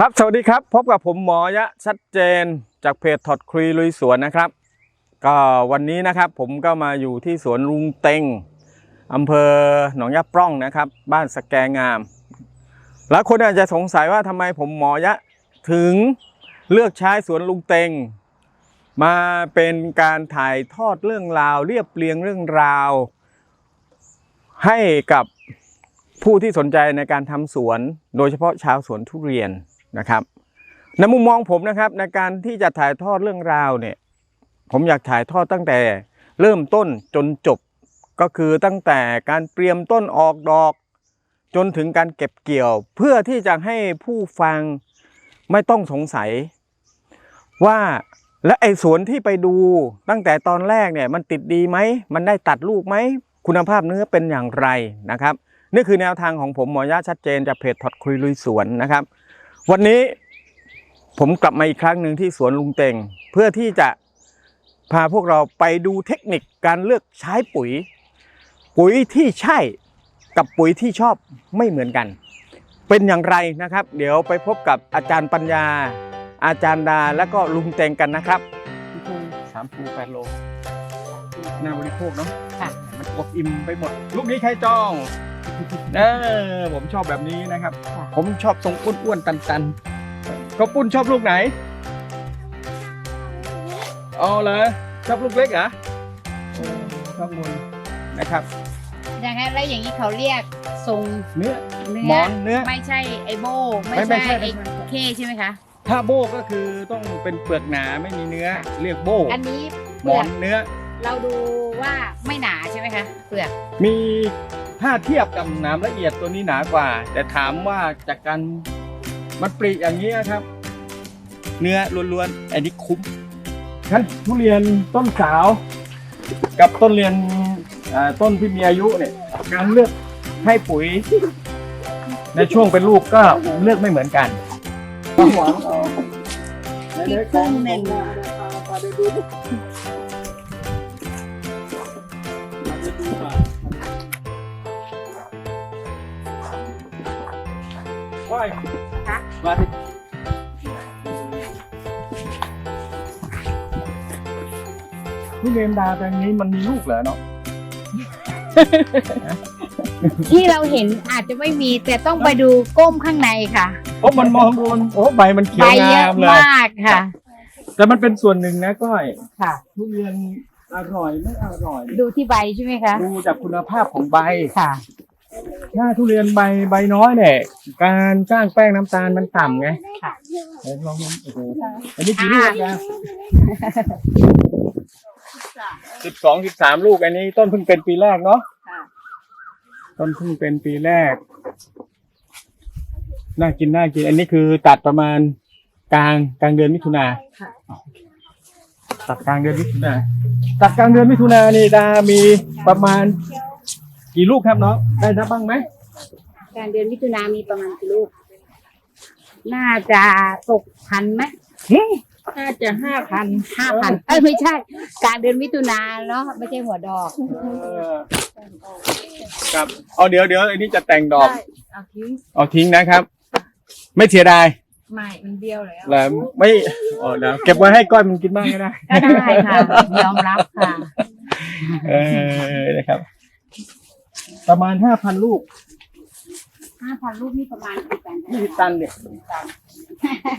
ครับ สวัสดีครับ พบกับผมหมอยะชัดเจนจากเพจถอดคุยลุยสวนนะครับ ก็วันนี้นะครับผมก็มาอยู่ที่สวนลุงเต็งอำเภอหนองยะปร่องนะครับ บ้านสแกงาม หลายคนอาจจะสงสัยว่าทำไมผมหมอยะถึงเลือกใช้สวนลุงเต็ง มาเป็นการถ่ายทอดเรื่องราว เรียบเรียงเรื่องราว ให้กับผู้ที่สนใจในการทำสวน โดยเฉพาะชาวสวนทุเรียน นะครับในมุมมองผมนะครับในการที่จะถ่ายทอดเรื่องราวเนี่ยผมอยากถ่ายทอดตั้งแต่เริ่มต้นจนจบก็คือตั้งแต่การเตรียมต้นออกดอก จนถึงการเก็บเกี่ยว เพื่อที่จะให้ผู้ฟังไม่ต้องสงสัย ว่าและไอ้สวนที่ไปดูตั้งแต่ตอนแรกเนี่ยมันติดดีไหมมันได้ตัดลูกไหมคุณภาพเนื้อเป็นอย่างไรนะครับ นี่คือแนวทางของผมหมอยะชัดเจนจากเพจถอดคุยลุยสวนนะครับ วันนี้ผมกลับมาอีกครั้งหนึ่งที่สวนลุงเต็งเพื่อที่จะพาพวกเราไปดูเทคนิคการเลือกใช้ปุ๋ย ปุ๋ยที่ใช่กับปุ๋ยที่ชอบไม่เหมือนกัน เป็นอย่างไรนะครับ เดี๋ยวไปพบกับอาจารย์ปัญญา อาจารย์ดาและก็ลุงเต็งกันนะครับพี่ภูสามภูแปดโลน่าบริโภคเนาะค่ะมันอบอิ่มไปหมด ลูกนี้ใครจอง เออผมชอบแบบนี้นะครับค่ะผมชอบทรงอ้วนๆตันๆก็ปุ้นชอบลูกไหนอ๋อเหรอชอบลูกเล็กเหรอโอ้ชอบมูลนะครับอย่างนั้นแล้วอย่างนี้เขาเรียกทรงเนื้อเนื้หมอนเนื้อไม่ใช่ไอโบไม่ไม่ไม่ใช่ใช่ไอเคใช่ไหมคะถ้าโบก็คือต้องเป็นเปลือกหนาไม่มีเนื้อเรียกโบอันนี้หเปมลืออนกเนื้อ เราดูว่าไม่หนาใช่ไหมคะเปลือกมี ถ้าเทียบกับหนามละเอียดตัวนี้หนากว่า แต่ถามว่าจากการมันปริอย่างนี้ครับ เนื้อล้วนๆอันนี้คุ้มขั้นทุเรียนต้นสาว กับต้นเรียนอ่าต้นที่มีอายุเนี่ย การเลือกให้ปุ๋ย ในช่วงเป็นลูกก็เลือกไม่เหมือนกันหวังเอาอีกครึ่งหนึ่งว้า ยคะมาสิทุเรียนดาแปลงนี้มันมีลูกเหรอเนาะที่เราเห็นอาจจะไม่มีแต่ต้องไปดูก้มข้างในค่ะโอ้มันมองดูมันโอ้ใบมันเขีใบยวเยงาอะมเลย มากค่ะ แต่มันเป็นส่วนหนึ่งนะก้อยค่ะ ทุเรียนอร่อยไม่อร่อย ดูที่ใบใช่ไหมคะดูจากคุณภาพของใบ ค่ะ ถ้าทุเรียนใบใบน้อยเนี่ยการจ้างแป้งน้ำตาลมันต่ำไงค่ะ เดี๋ยวลองดูโอ้โหอันนี้กี่ลูกนะสิบสองสิบสามลูกอันนี้ต้นเพิ่งเป็นปีแรกเนาะค่ะ ต้นเพิ่งเป็นปีแรก น่ากินน่ากิน อันนี้คือตัดประมาณกลางกลางเดือนมิถุนาค่ะ ตัดกลางเดือนมิถุนาตัดกลางเดือนมิถุนานี่ดามีประมาณ กี่ลูกครับน้องได้นับบ้างไหมการเดือนมิถุนามีประมาณกี่ลูก น่าจะตกพันไหมน่าจะห้าพันห้าพันเอ้ยไม่ใช่การเดือนมิถุนาเนาะไม่ใช่หัวดอก เออครับเอาเดี๋ยวเดี๋ยวอันนี้จะแต่งดอกเอาทิ้งเอาทิ้งนะครับ ไม่เสียดายไม่มันเดียวแล้ว แล้วไม่อ๋อเดี๋ยวเก็บไว้ให้ก้อยมันกินบ้างก็ได้ ก็ได้ค่ะ ยอมรับค่ะ เออนะครับ ประมาณห้าพันลูกห้าพันลูกนี่ประมาณกี่ตันยี่สิบตันเนี่ย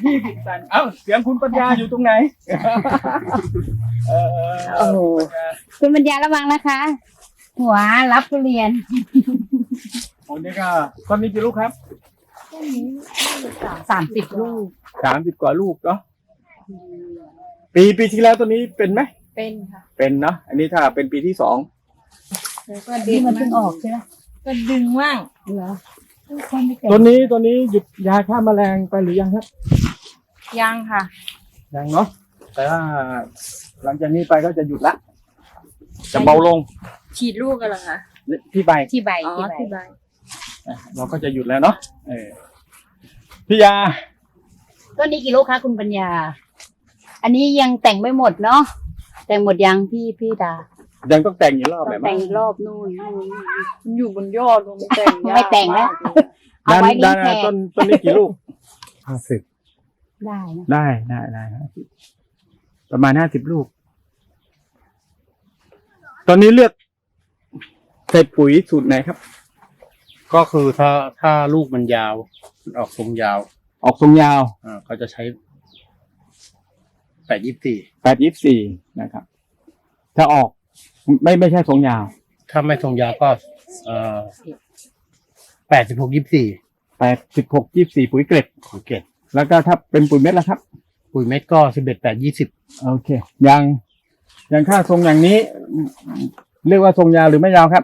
ยี่สิบตันเอ้าเสียงคุณปัญญาอยู่ตรงไหนเออโอ้โหคุณปัญญาระวังนะคะ หัวรับทุเรียนคนนี้ก็ตอนนี้กี่ลูกครับสามสิบลูกสามสิบกว่าลูกเนาะปีปีที่แล้วตัวนี้เป็นไหมเป็นค่ะ เป็นเนาะอันนี้ถ้าเป็นปีที่สองแล้ว ก็ดึงมันเพิ่งออกใช่ไหมก็ดึงว่างเหรอคนไม่เก่งตัวนี้ตัวนี้หยุดยาฆ่าแมลงไปหรือยังครับยังค่ะ ยังเนาะแต่ว่าหลังจากนี้ไปก็จะหยุดละ จะเบาลงฉีดลูกกันเหรอคะที่ใบที่ใบอ๋อที่ที่ใบ ใบอะเราก็จะหยุดแล้วเนาะเออพี่ยาต้นนี้กี่ลูกคะคุณปัญญา อันนี้ยังแต่งไม่หมดเนาะแต่งหมดยังพี่พี่ดา ยังต้องแต่งอีกรอบต้อแบบงแต่งอีกรอบนู่นนู่น มันอยู่บนยอดมันแต่งยากไม่แต่งแล้วเอาด้านไว้ด้าเลี้ยนงแขกต้นต้นนี้กี่ลูกห้าสิบได้นะได้ได้ได้50ประมาณห้าสิบลูก ตอนนี้เลือกใส่ปุ๋ยสูตรไหนครับ ก็คือถ้าถ้าลูกมันยาวมันออกทรงยาวออกทรงยาว อ่าเขาจะใช้แปดยี่สี่แปดยี่สี่นะครับ ถ้าออก ไม่ไม่ใช่ทรงยาวถ้าไม่ทรงยาวก็เอ่อแปดสิบหกยี่สี่แปดสิบหกยี่สี่ปุ๋ยเกล็ดของเกตแล้วก็ถ้าเป็นปุ๋ยเม็ดล่ะครับ ปุ๋ยเม็ดก็สิบเอ็ดแปดยี่สิบโอเคอย่างอย่างค่าทรงอย่างนี้ เรียกว่าทรงยาวหรือไม่ยาวครับ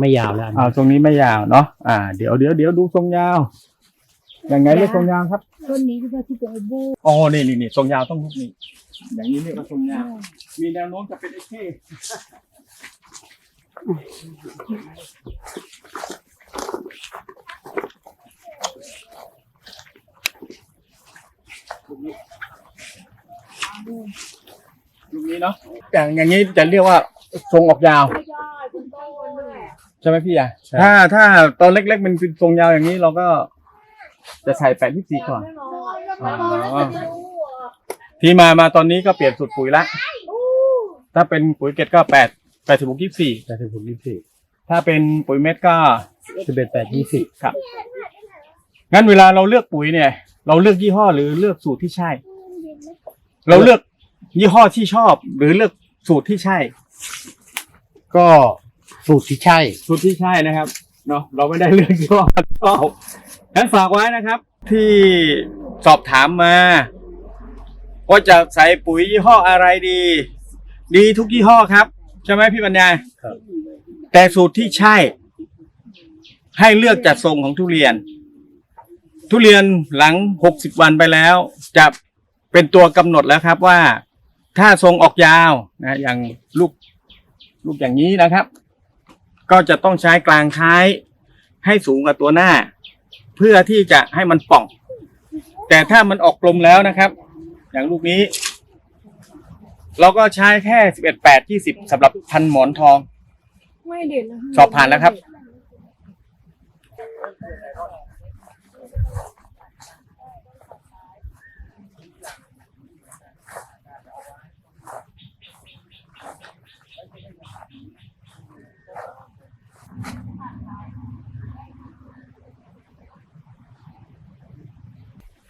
ไม่ยาวแล้วอ่าทรงนี้ไม่ยาวเนาะอ่า เดี๋ยวเดี๋ยวเดี๋ยวดูทรงยาว อย่างไงเรียกทรงยาวครับ ต้นนี้ที่ว่าที่เป็นไอ้บูอ๋อ นี่นี่นี่ทรงยาวต้องลูกนี้อย่างนี้เรียกว่าทรงยาว มีแนวโน้มจะเป็นไอ้เข้ลูกนี้เนาะอย่างอย่างนี้จะเรียกว่าทรงออกยาว ใช่ไหมพี่อะ ถ้าถ้าตอนเล็กๆมันเป็นทรงยาวอย่างนี้เราก็ จะใส่แปดที่สี่ก่อน อ๋อ ที่มามาตอนนี้ก็เปลี่ยนสูตรปุ๋ยละ ถ้าเป็นปุ๋ยเกล็ดก็แปดแปดสิบหกยี่สี่แปดสิบหกยี่สี่ถ้าเป็นปุ๋ยเม็ดก็สิบเอ็ดแปดยี่สิบครับ งั้นเวลาเราเลือกปุ๋ยเนี่ย เราเลือกยี่ห้อหรือเลือกสูตรที่ใช่ เราเลือกยี่ห้อที่ชอบ หรือเลือกสูตรที่ใช่ ก็สูตรที่ใช่ สูตรที่ใช่นะครับ เนาะเราไม่ได้เลือกยี่ห้อที่ชอบ งั้นฝากไว้นะครับ ที่สอบถามมาว่าจะใส่ปุ๋ยยี่ห้ออะไรดี ดีทุกยี่ห้อครับ ใช่ไหมพี่ปัญญาครับ แต่สูตรที่ใช่ ให้เลือกจัดทรงของทุเรียน ทุเรียนหลังหกสิบวันไปแล้ว จะเป็นตัวกำหนดแล้วครับว่า ถ้าทรงออกยาวนะอย่างลูกลูกอย่างนี้นะครับ ก็จะต้องใช้กลางท้าย ให้สูงกว่าตัวหน้า เพื่อที่จะให้มันป่อง แต่ถ้ามันออกกลมแล้วนะครับ อย่างลูกนี้ เราก็ใช้แค่สิบเอ็ดแปดยี่สิบสำหรับพันหมอนทอง ไม่เด่นนะสอบผ่านแล้วครับ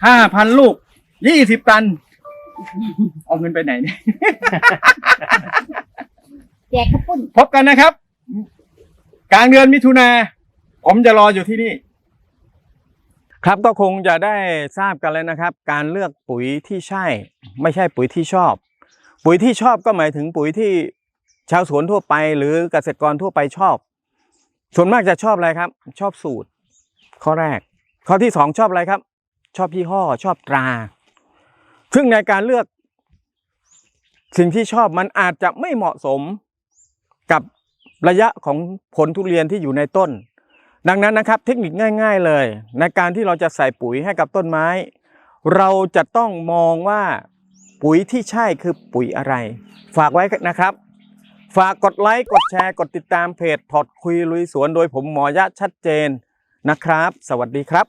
ห้าพันลูกยี่สิบตัน เอาเงินไปไหนเนี่ย แจกข้าวปุ้นพบกันนะครับ กลางเดือนมิถุนา ผมจะรออยู่ที่นี่ ครับก็คงจะได้ทราบกันแล้วนะครับ การเลือกปุ๋ยที่ใช่ ไม่ใช่ปุ๋ยที่ชอบ ปุ๋ยที่ชอบก็หมายถึงปุ๋ยที่ชาวสวนทั่วไปหรือเกษตรกรทั่วไปชอบ ส่วนมากจะชอบอะไรครับ ชอบสูตร ข้อแรก ข้อที่สองชอบอะไรครับ ชอบยี่ห้อ ชอบตรา ซึ่งในการเลือก สิ่งที่ชอบมันอาจจะไม่เหมาะสมกับระยะของผลทุเรียนที่อยู่ในต้น ดังนั้นนะครับ เทคนิคง่าย ๆเลย ในการที่เราจะใส่ปุ๋ยให้กับต้นไม้ เราจะต้องมองว่าปุ๋ยที่ใช่คือปุ๋ยอะไร ฝากไว้นะครับ ฝากกดไลค์กดแชร์ กดติดตามเพจถอดคุยลุยสวนโดยผมหมอยะชัดเจนนะครับ สวัสดีครับ